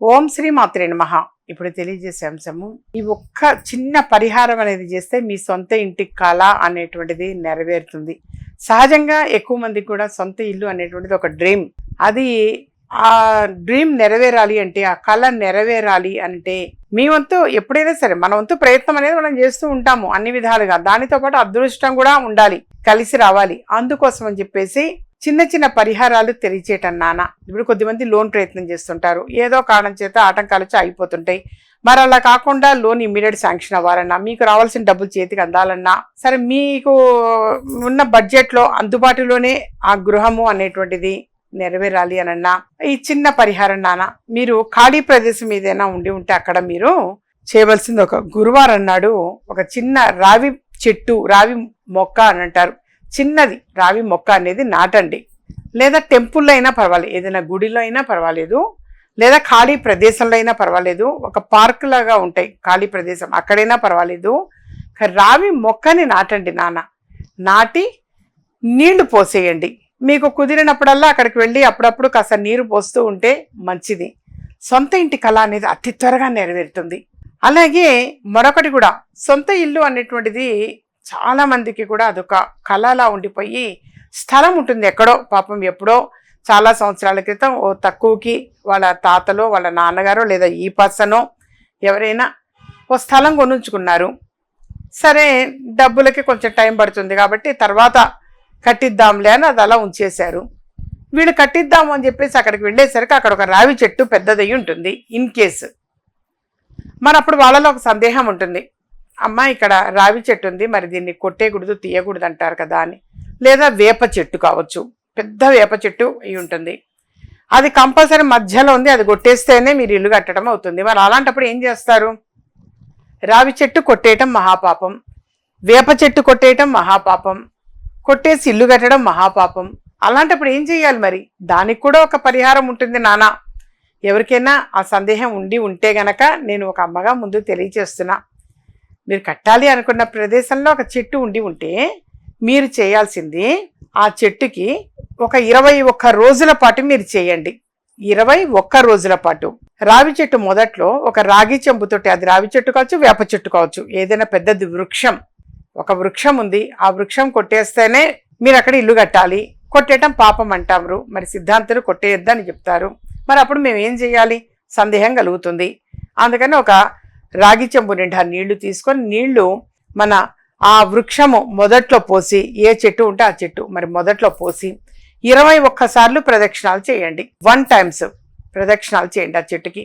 ఓం శ్రీ మాత్రే నమ. ఇప్పుడు తెలియజేసే అంశము ఈ ఒక్క చిన్న పరిహారం అనేది చేస్తే మీ సొంత ఇంటి కళ అనేటువంటిది నెరవేరుతుంది. సహజంగా ఎక్కువ మందికి కూడా సొంత ఇల్లు అనేటువంటిది ఒక డ్రీమ్ అది ఆ డ్రీమ్ నెరవేరాలి అంటే ఆ కళ నెరవేరాలి అంటే మీ వంతు ఎప్పుడైనా సరే మన వంతు ప్రయత్నం అనేది మనం చేస్తూ ఉంటాము అన్ని విధాలుగా. దానితో పాటు అదృష్టం కూడా ఉండాలి కలిసి రావాలి. అందుకోసం అని చెప్పేసి చిన్న చిన్న పరిహారాలు తెలియచేయటం నాన్న. ఇప్పుడు కొద్దిమంది లోన్ ప్రయత్నం చేస్తుంటారు. ఏదో కారణం చేత ఆటంకాలు వచ్చి అయిపోతుంటాయి మరి అలా కాకుండా లోన్ ఇమ్మీడియట్ శాంక్షన్ అవ్వాలన్నా మీకు రావాల్సిన డబ్బులు చేతికి అందాలన్నా సరే మీకు ఉన్న బడ్జెట్లో అందుబాటులోనే ఆ గృహము అనేటువంటిది నెరవేరాలి అనన్నా ఈ చిన్న పరిహారం నాన్న మీరు ఖాళీ ప్రదేశం ఏదైనా ఉండి ఉంటే అక్కడ మీరు చేయవలసింది ఒక గురువారం నాడు ఒక చిన్న రావి చెట్టు రావి మొక్క అని అంటారు. చిన్నది రావి మొక్క అనేది నాటండి. లేదా టెంపుల్లో అయినా పర్వాలేదు ఏదైనా గుడిలో అయినా పర్వాలేదు లేదా ఖాళీ ప్రదేశంలో అయినా పర్వాలేదు ఒక పార్క్ లాగా ఉంటాయి ఖాళీ ప్రదేశం అక్కడైనా పర్వాలేదు. రావి మొక్కని నాటండి నాన్న. నాటి నీళ్ళు పోసేయండి. మీకు కుదిరినప్పుడల్లా అక్కడికి వెళ్ళి అప్పుడప్పుడు కాస్త నీరు పోస్తూ ఉంటే మంచిది. సొంత ఇంటి కళ అనేది అతి త్వరగా నెరవేరుతుంది. అలాగే మరొకటి కూడా సొంత ఇల్లు అనేటువంటిది చాలామందికి కూడా అదొక కళలా ఉండిపోయి స్థలం ఉంటుంది ఎక్కడో పాపం ఎప్పుడో చాలా సంవత్సరాల క్రితం ఓ తక్కువకి వాళ్ళ తాతలో వాళ్ళ నాన్నగారో లేదా ఈ పర్సనో ఎవరైనా ఓ స్థలం కొనుంచుకున్నారు. సరే డబ్బులకి కొంచెం టైం పడుతుంది కాబట్టి తర్వాత కట్టిద్దాంలే అని అది అలా ఉంచేశారు. వీళ్ళు కట్టిద్దాము అని చెప్పేసి అక్కడికి వెళ్ళేసరికి అక్కడ ఒక రావి చెట్టు పెద్దదయ్యి ఉంటుంది ఇన్ కేసు. మరి అప్పుడు వాళ్ళలో ఒక సందేహం ఉంటుంది. అమ్మ ఇక్కడ రావి చెట్టు ఉంది మరి దీన్ని కొట్టేయకూడదు తీయకూడదు అంటారు కదా అని. లేదా వేప చెట్టు కావచ్చు. పెద్ద వేప చెట్టు అయి ఉంటుంది. అది కంపల్సరీ మధ్యలో ఉంది అది కొట్టేస్తేనే మీరు ఇల్లు కట్టడం అవుతుంది. మరి అలాంటప్పుడు ఏం చేస్తారు? రావి చెట్టు కొట్టేయటం మహాపాపం. వేప చెట్టు కొట్టేయటం మహాపాపం. కొట్టేసి ఇల్లు కట్టడం మహాపాపం. అలాంటప్పుడు ఏం చేయాలి మరి? దానికి కూడా ఒక పరిహారం ఉంటుంది నానా. ఎవరికైనా ఆ సందేహం ఉండి ఉంటే గనక నేను ఒక అమ్మగా ముందు తెలియచేస్తున్నా మీరు కట్టాలి అనుకున్న ప్రదేశంలో ఒక చెట్టు ఉండి ఉంటే మీరు చేయాల్సింది ఆ చెట్టుకి ఒక ఇరవై ఒక్క రోజుల పాటు మీరు చేయండి. ఇరవై ఒక్క రోజుల పాటు. రావి చెట్టు మొదట్లో ఒక రాగి చెంబుతోటి అది రావి చెట్టు కావచ్చు వేప చెట్టు కావచ్చు ఏదైనా పెద్దది వృక్షం. ఒక వృక్షం ఉంది. ఆ వృక్షం కొట్టేస్తేనే మీరు అక్కడ ఇల్లు కట్టాలి. కొట్టేయటం పాపం అంటారు మరి సిద్ధాంతులు కొట్టేయద్దని చెప్తారు. మరి అప్పుడు మేము ఏం చేయాలి? సందేహం కలుగుతుంది. అందుకని ఒక రాగి చెంబు నిండా నీళ్ళు తీసుకొని నీళ్ళు మన ఆ వృక్షము మొదట్లో పోసి ఏ చెట్టు ఉంటే ఆ చెట్టు మరి మొదట్లో పోసి ఇరవై ఒక్కసార్లు ప్రదక్షిణాలు చేయండి. వన్ టైమ్స్ ప్రదక్షిణాలు చేయండి ఆ చెట్టుకి.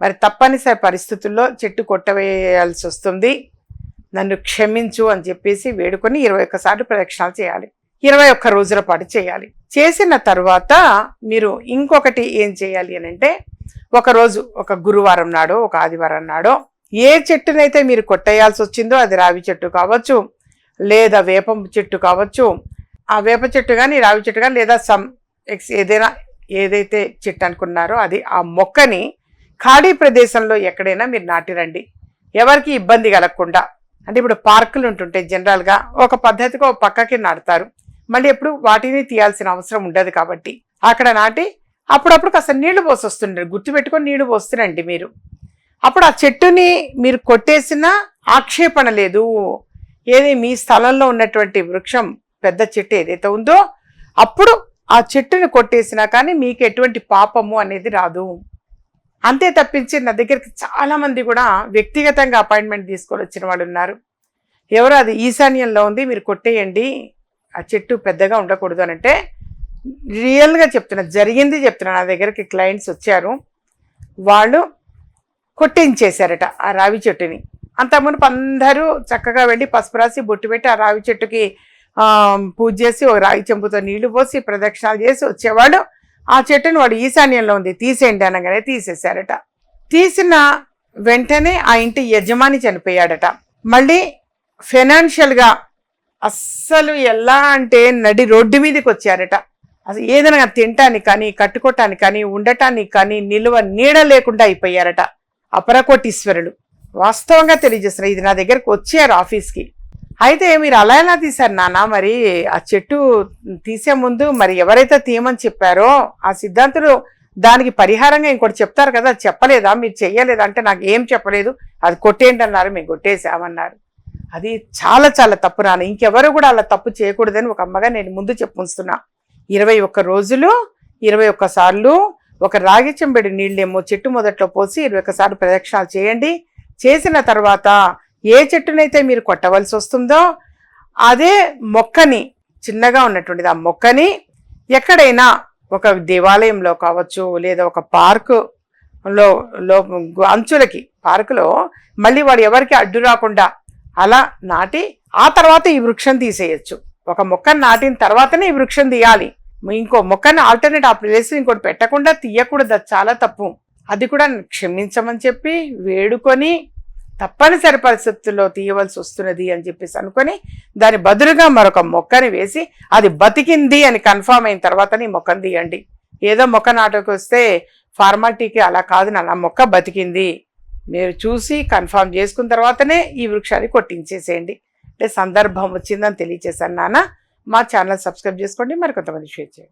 మరి తప్పనిసరి పరిస్థితుల్లో చెట్టు కొట్టవేయాల్సి వస్తుంది. నన్ను క్షమించు అని చెప్పేసి వేడుకొని ఇరవై ఒక్కసార్లు ప్రదక్షిణాలు చేయాలి. ఇరవై ఒక్క రోజుల పాటు చేయాలి. చేసిన తర్వాత మీరు ఇంకొకటి ఏం చేయాలి అని అంటే ఒకరోజు ఒక గురువారం నాడో ఒక ఆదివారం నాడో ఏ చెట్టునైతే మీరు కొట్టేయాల్సి వచ్చిందో అది రావి చెట్టు కావచ్చు లేదా వేప చెట్టు కావచ్చు ఆ వేప చెట్టు కానీ రావి చెట్టు కానీ లేదా సమ్ ఎక్స్ ఏదైనా ఏదైతే చెట్టు అనుకున్నారో అది ఆ మొక్కని ఖాళీ ప్రదేశంలో ఎక్కడైనా మీరు నాటిరండి ఎవరికి ఇబ్బంది కలగకుండా. అంటే ఇప్పుడు పార్కులు ఉంటుంటాయి జనరల్గా ఒక పద్ధతిగా ఒక పక్కకి నాటుతారు. మళ్ళీ ఎప్పుడు వాటిని తీయాల్సిన అవసరం ఉండదు కాబట్టి అక్కడ నాటి అప్పుడప్పుడు కాస్త నీళ్ళు పోసి వస్తుండ్రు గుర్తుపెట్టుకొని నీళ్ళు పోస్తురండి మీరు. అప్పుడు ఆ చెట్టుని మీరు కొట్టేసిన ఆక్షేపణ లేదు. ఏది మీ స్థలంలో ఉన్నటువంటి వృక్షం పెద్ద చెట్టు ఏదైతే ఉందో అప్పుడు ఆ చెట్టుని కొట్టేసినా కానీ మీకు ఎటువంటి పాపము అనేది రాదు. అంతే తప్పించి నా దగ్గరికి చాలామంది కూడా వ్యక్తిగతంగా అపాయింట్మెంట్ తీసుకొని వచ్చిన వాళ్ళు ఉన్నారు. ఎవరు అది ఈశాన్యంలో ఉంది మీరు కొట్టేయండి. ఆ చెట్టు పెద్దగా ఉండకూడదు అని అంటే రియల్గా చెప్తున్నా జరిగింది చెప్తున్నా నా దగ్గరికి క్లయింట్స్ వచ్చారు. వాళ్ళు కొట్టించేశారట ఆ రావి చెట్టుని. అంతకుముందు అందరూ చక్కగా వెళ్ళి పసుపు రాసి బొట్టు పెట్టి ఆ రావి చెట్టుకి పూజ చేసి ఒక రాగి చెంపుతో నీళ్ళు పోసి ప్రదక్షిణాలు చేసి వచ్చేవాడు ఆ చెట్టుని వాడు ఈశాన్యంలో ఉంది తీసేయండి అనగానే తీసేశారట. తీసిన వెంటనే ఆ ఇంటి యజమాని చనిపోయాడట. మళ్ళీ ఫైనాన్షియల్గా అస్సలు ఎలా అంటే నడి రోడ్డు మీదకి వచ్చారట. అసలు ఏదైనా తినటానికి కానీ కట్టుకోవటానికి కానీ ఉండటానికి కానీ నిలువ నీడ లేకుండా అయిపోయారట అపరకోటీశ్వరులు. వాస్తవంగా తెలియజేస్తున్నారు ఇది నా దగ్గరకు వచ్చారు ఆఫీస్కి. అయితే మీరు అలా ఎలా తీశారు నాన్న? మరి ఆ చెట్టు తీసే ముందు మరి ఎవరైతే తీయమని చెప్పారో ఆ సిద్ధాంతులు దానికి పరిహారంగా ఇంకోటి చెప్తారు కదా చెప్పలేదా? మీరు చెయ్యలేదా? అంటే నాకు ఏం చెప్పలేదు. అది కొట్టేయండి అన్నారు మేము కొట్టేసామన్నారు అది చాలా చాలా తప్పు నాన్న. ఇంకెవరు కూడా అలా తప్పు చేయకూడదని ఒక అమ్మగా నేను ముందు చెప్పుస్తున్నా ఇరవై ఒక్క రోజులు ఇరవై ఒక్క సార్లు ఒక రాగి చెంబెడి నీళ్ళేమో చెట్టు మొదట్లో పోసి ఇరవై ఒక్కసార్లు ప్రదక్షిణాలు చేయండి. చేసిన తర్వాత ఏ చెట్టునైతే మీరు కొట్టవలసి వస్తుందో అదే మొక్కని చిన్నగా ఉన్నటువంటిది ఆ మొక్కని ఎక్కడైనా ఒక దేవాలయంలో కావచ్చు లేదా ఒక పార్కు లో లో అంచులకి పార్కులో మళ్ళీ వాడు ఎవరికి అడ్డు రాకుండా అలా నాటి ఆ తర్వాత ఈ వృక్షం తీసేయచ్చు. ఒక మొక్కను నాటిన తర్వాతనే ఈ వృక్షం తీయాలి. ఇంకో మొక్కని ఆల్టర్నేట్ ఆ ప్లేస్ ఇంకోటి పెట్టకుండా తీయకూడదు. అది చాలా తప్పు. అది కూడా క్షమించమని చెప్పి వేడుకొని తప్పనిసరి పరిస్థితుల్లో తీయవలసి వస్తున్నది అని చెప్పేసి అనుకొని దాని బదులుగా మరొక మొక్కని వేసి అది బతికింది అని కన్ఫామ్ అయిన తర్వాతనే ఈ మొక్కను తీయండి. ఏదో మొక్క నాటకు వస్తే ఫార్మాలిటీకి అలా కాదు నా మొక్క బతికింది. మీరు చూసి కన్ఫామ్ చేసుకున్న తర్వాతనే ఈ వృక్షాన్ని కొట్టించేసేయండి. అంటే సందర్భం వచ్చిందని తెలియచేశాను నాన్న. మా ఛానల్ సబ్స్క్రైబ్ చేసుకోండి. మరి కొంతమంది షేర్ చేయండి.